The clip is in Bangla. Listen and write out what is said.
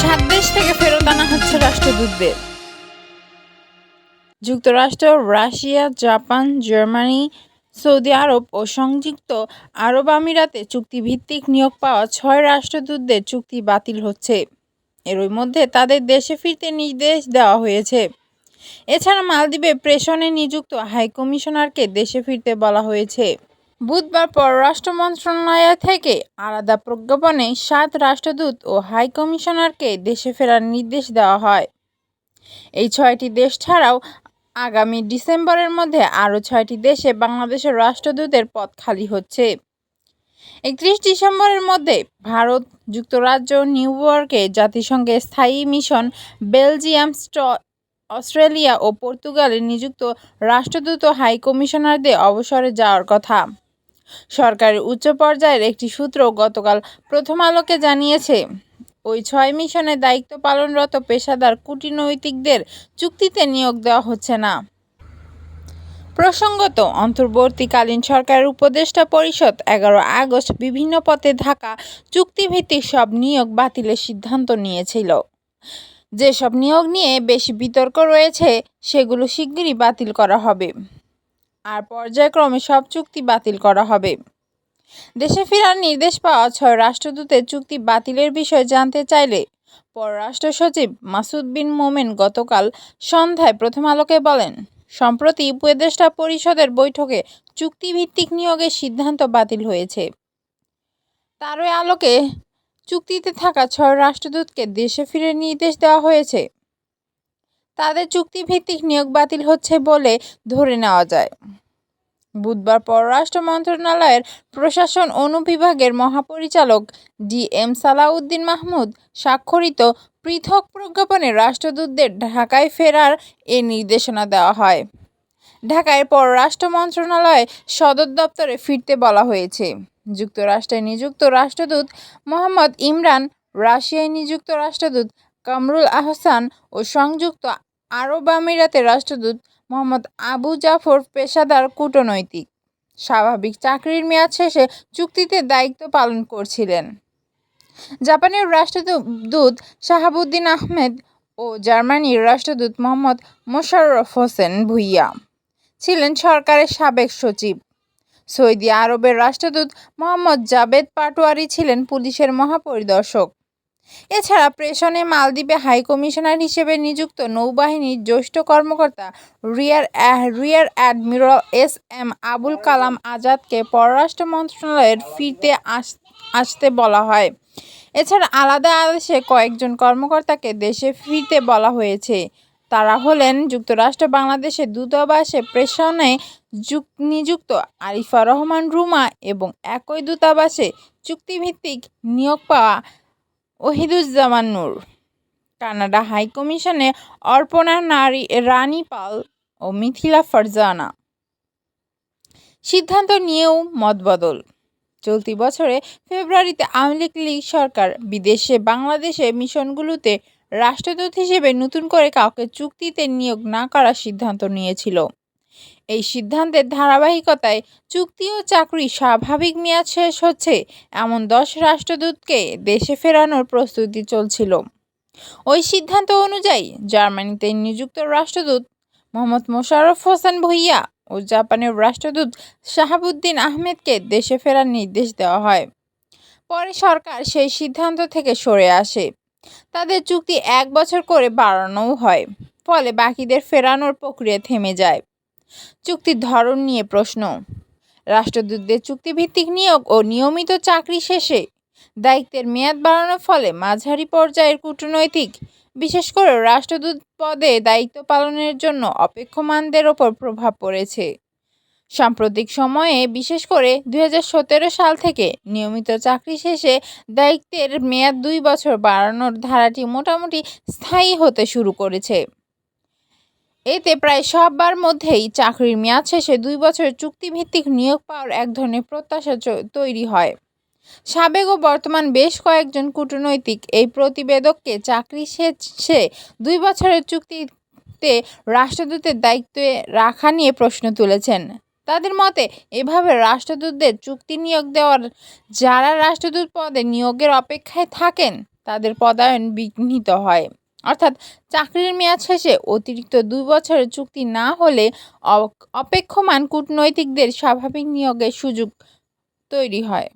সাত দেশ থেকে ফেরত আনা হচ্ছে রাষ্ট্রদূতদের। যুক্তরাষ্ট্র, Russia, Japan, Germany, Saudi Arabia ও সংযুক্ত আরব আমিরাতে চুক্তিভিত্তিক নিয়োগ পাওয়া ছয় রাষ্ট্রদূতদের চুক্তি বাতিল হচ্ছে। এরই মধ্যে তাদের দেশে ফিরতে নির্দেশ দেওয়া হয়েছে। এছাড়া মালদ্বীপে প্রেষণে নিযুক্ত হাইকমিশনারকে দেশে ফিরতে বলা হয়েছে। বুধবার পররাষ্ট্র মন্ত্রণালয় থেকে আলাদা প্রজ্ঞাপনে সাত রাষ্ট্রদূত ও হাইকমিশনারকে দেশে ফেরার নির্দেশ দেওয়া হয়। এই ছয়টি দেশ ছাড়াও আগামী ডিসেম্বরের মধ্যে আরও ছয়টি দেশে বাংলাদেশের রাষ্ট্রদূতের পদ খালি হচ্ছে। একত্রিশ ডিসেম্বরের মধ্যে ভারত যুক্তরাজ্য নিউ ইয়র্কে জাতিসংঘের স্থায়ী মিশন, বেলজিয়াম অস্ট্রেলিয়া ও পর্তুগালে নিযুক্ত রাষ্ট্রদূত ও হাইকমিশনারদের অবসরে যাওয়ার কথা। সরকারের উচ্চ পর্যায়ের একটি সূত্র গতকাল প্রথম আলোকে জানিয়েছে, ওই ছয় মিশনে দায়িত্ব পালনরত পেশাদার কূটনৈতিকদের চুক্তিতে নিয়োগ দেওয়া হচ্ছে না। প্রসঙ্গত, অন্তর্বর্তীকালীন সরকারের উপদেষ্টা পরিষদ এগারো আগস্ট বিভিন্ন পথে থাকা চুক্তিভিত্তিক সব নিয়োগ বাতিলের সিদ্ধান্ত নিয়েছিল। যেসব নিয়োগ নিয়ে বেশি বিতর্ক রয়েছে, সেগুলো শিগগিরই বাতিল করা হবে। আর পর্যায়ক্রমে সব চুক্তি বাতিল করা হবে। দেশে ফেরার নির্দেশ পাওয়া ছয় রাষ্ট্রদূতের চুক্তি বাতিলের বিষয়ে জানতে চাইলে পররাষ্ট্র সচিব মাসুদ বিন মোমেন গতকাল সন্ধ্যায় প্রথম আলোকে বলেন, সম্প্রতি উপদেষ্টা পরিষদের বৈঠকে চুক্তিভিত্তিক নিয়োগের সিদ্ধান্ত বাতিল হয়েছে। তারই আলোকে চুক্তিতে থাকা ছয় রাষ্ট্রদূতকে দেশে ফিরে নির্দেশ দেওয়া হয়েছে। তাদের চুক্তিভিত্তিক নিয়োগ বাতিল হচ্ছে বলে ধরে নেওয়া যায়। বুধবার পররাষ্ট্র মন্ত্রণালয়ের প্রশাসন অনুবিভাগের মহাপরিচালক ডি এম সালাউদ্দিন মাহমুদ স্বাক্ষরিত পৃথক প্রজ্ঞাপনে রাষ্ট্রদূতদের ঢাকায় ফেরার এ নির্দেশনা দেওয়া হয়। ঢাকায় পররাষ্ট্র মন্ত্রণালয় সদর দপ্তরে ফিরতে বলা হয়েছে। যুক্তরাষ্ট্রে নিযুক্ত রাষ্ট্রদূত মোহাম্মদ ইমরান, রাশিয়ায় নিযুক্ত রাষ্ট্রদূত কামরুল আহসান ও সংযুক্ত আরব আমিরাতের রাষ্ট্রদূত মোহাম্মদ আবু জাফর পেশাদার কূটনৈতিক। স্বাভাবিক চাকরির মেয়াদ শেষে চুক্তিতে দায়িত্ব পালন করছিলেন। জাপানের রাষ্ট্রদূত শাহাবুদ্দিন আহমেদ ও জার্মানির রাষ্ট্রদূত মোহাম্মদ মোশাররফ হোসেন ভুইয়া ছিলেন সরকারের সাবেক সচিব। সৌদি আরবের রাষ্ট্রদূত মোহাম্মদ জাবেদ পাটোয়ারি ছিলেন পুলিশের মহাপরিদর্শক। এছাড়া প্রেষণে মালদ্বীপে হাইকমিশনার হিসেবে নিযুক্ত নৌবাহিনীর জ্যেষ্ঠ কর্মকর্তা rear rear admiral S M Abul Kalam আজাদকে পররাষ্ট্র মন্ত্রণালয়ের ফিরতে আস, আসতে বলা হয়। এছাড়া আলাদা আদেশে কয়েকজন কর্মকর্তাকে দেশে ফিরতে বলা হয়েছে। তারা হলেন যুক্তরাষ্ট্র বাংলাদেশের দূতাবাসে প্রেষণে নিযুক্ত আরিফা রহমান রুমা এবং একই দূতাবাসে চুক্তিভিত্তিক নিয়োগ পাওয়া ওহিদুজ্জামান নূর। কানাডা হাইকমিশনে অর্পণা নারী, রানী পাল ও মিথিলা ফারজানা। সিদ্ধান্ত নিয়েও মতবদল। চলতি বছরে ফেব্রুয়ারিতে আওয়ামী লীগ সরকার বিদেশে বাংলাদেশে মিশনগুলোতে রাষ্ট্রদূত হিসেবে নতুন করে কাউকে চুক্তিতে নিয়োগ না করার সিদ্ধান্ত নিয়েছিল। এই সিদ্ধান্তের ধারাবাহিকতায় চুক্তি ও চাকরি স্বাভাবিক মেয়াদ শেষ হচ্ছে, এমন দশ রাষ্ট্রদূতকে দেশে ফেরানোর প্রস্তুতি চলছিল। ওই সিদ্ধান্ত অনুযায়ী জার্মানিতে নিযুক্ত রাষ্ট্রদূত মোহাম্মদ মোশাররফ হোসেন ভুইয়া ও জাপানের রাষ্ট্রদূত শাহাবুদ্দিন আহমেদকে দেশে ফেরার নির্দেশ দেওয়া হয়। পরে সরকার সেই সিদ্ধান্ত থেকে সরে আসে। তাদের চুক্তি এক বছর করে বাড়ানোও হয়, ফলে বাকিদের ফেরানোর প্রক্রিয়া থেমে যায়। চুক্তির ধরন নিয়ে প্রশ্ন। রাষ্ট্রদূতদের চুক্তিভিত্তিক নিয়োগ ও নিয়মিত চাকরি শেষে দায়িত্বের মেয়াদ বাড়ানোর ফলে মাঝারি পর্যায়ের কূটনৈতিক, বিশেষ করে রাষ্ট্রদূত পদে দায়িত্ব পালনের জন্য অপেক্ষমানদের ওপর প্রভাব পড়েছে। সাম্প্রতিক সময়ে, বিশেষ করে দুই হাজার সতেরো সাল থেকে নিয়মিত চাকরি শেষে দায়িত্বের মেয়াদ দুই বছর বাড়ানোর ধারাটি মোটামুটি স্থায়ী হতে শুরু করেছে। এতে প্রায় সববার মধ্যেই চাকরির মেয়াদ শেষে দুই বছরের চুক্তিভিত্তিক নিয়োগ পাওয়ার এক ধরনের প্রত্যাশা তৈরি হয়। সাবেক ও বর্তমান বেশ কয়েকজন কূটনৈতিক এই প্রতিবেদককে চাকরি শেষে দুই বছরের চুক্তিতে রাষ্ট্রদূতের দায়িত্বে রাখা নিয়ে প্রশ্ন তুলেছেন। তাদের মতে, এভাবে রাষ্ট্রদূতদের চুক্তি নিয়োগ দেওয়ার যারা রাষ্ট্রদূত পদে নিয়োগের অপেক্ষায় থাকেন, তাদের পদায়ন বিঘ্নিত হয়। অর্থাৎ চাকরির মেয়াদ শেষে অতিরিক্ত দুই বছরের চুক্তি না হলে অপেক্ষমান কূটনৈতিকদের স্বাভাবিক নিয়োগের সুযোগ তৈরি হয়।